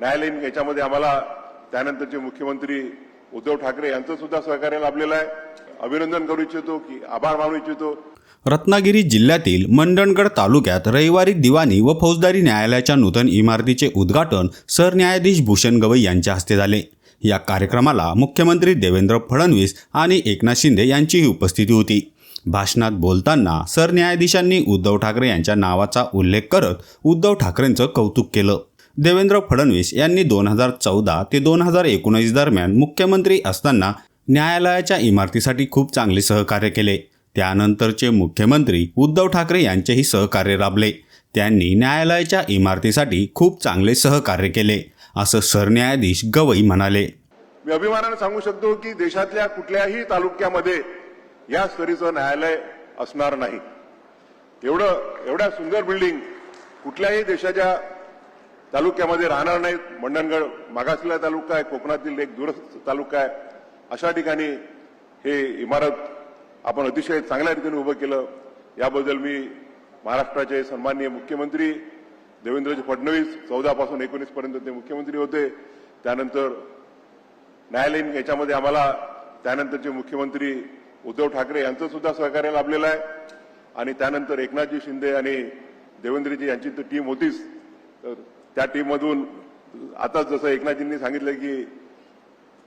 न्यायालयीन याच्यामध्ये आम्हाला त्यानंतरचे मुख्यमंत्री उद्धव ठाकरे यांचं सुद्धा सहकार्य लाभलेलं आहे. अभिनंदन करू इच्छितो की आभार मानू इच्छितो. रत्नागिरी जिल्ह्यातील मंडणगड तालुक्यात रविवारी दिवाणी व फौजदारी न्यायालयाच्या नूतन इमारतीचे उद्घाटन सरन्यायाधीश भूषण गवई यांच्या हस्ते झाले. या कार्यक्रमाला मुख्यमंत्री देवेंद्र फडणवीस आणि एकनाथ शिंदे यांचीही उपस्थिती होती. भाषणात बोलताना सरन्यायाधीशांनी उद्धव ठाकरे यांच्या नावाचा उल्लेख करत उद्धव ठाकरेंचं कौतुक केलं. देवेंद्र फडणवीस यांनी दोन हजार चौदा ते दोन हजार एकोणीस दरम्यान मुख्यमंत्री असताना न्यायालयाच्या इमारतीसाठी खूप चांगले सहकार्य केले. त्यानंतरचे मुख्यमंत्री उद्धव ठाकरे यांचेही सहकार्य लाभले त्यांनी न्यायालयाच्या इमारतीसाठी खूप चांगले सहकार्य केले असं सरन्यायाधीश गवई म्हणाले. मी अभिमानाने सांगू शकतो की देशातल्या कुठल्याही तालुक्यामध्ये या स्तरीचं न्यायालय असणार नाही. एवढं एवढ्या सुंदर बिल्डिंग कुठल्याही देशाच्या तालुक्यामध्ये राहणार नाहीत. मंडणगड मागासलेला तालुका आहे कोकणातील एक दूरस्थ तालुका आहे. अशा ठिकाणी हे इमारत आपण अतिशय चांगल्या रीतीने उभं केलं. याबद्दल मी महाराष्ट्राचे सन्माननीय मुख्यमंत्री देवेंद्रजी फडणवीस चौदापासून एकोणीसपर्यंत ते मुख्यमंत्री होते. त्यानंतर न्यायालयीन याच्यामध्ये आम्हाला त्यानंतरचे मुख्यमंत्री उद्धव ठाकरे यांचं सुद्धा सहकार्य लाभलेलं आहे. आणि त्यानंतर एकनाथजी शिंदे आणि देवेंद्रजी यांची तर टीम होतीच. तर त्या टीममधून आता जसं एकनाथजींनी सांगितलं की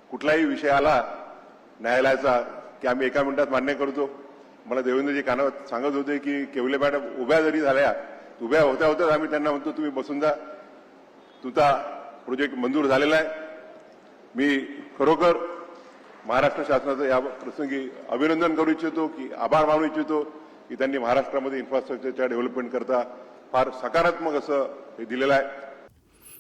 कुठलाही विषय आला न्यायालयाचा की आम्ही एका मिनिटात मान्य करतो. मला देवेंद्रजी कानावर सांगत होते की केवले मॅडम उभ्या जरी झाल्या उभ्या होत्या होत्याच आम्ही त्यांना म्हणतो तुम्ही बसून जा. तुझा प्रोजेक्ट मंजूर झालेला आहे. मी खरोखर महाराष्ट्र शासनाचं या प्रसंगी अभिनंदन करू इच्छितो की आभार मानू इच्छितो की त्यांनी महाराष्ट्रामध्ये इन्फ्रास्ट्रक्चरच्या डेव्हलपमेंट करता फार सकारात्मक असं हे दिलेलं आहे.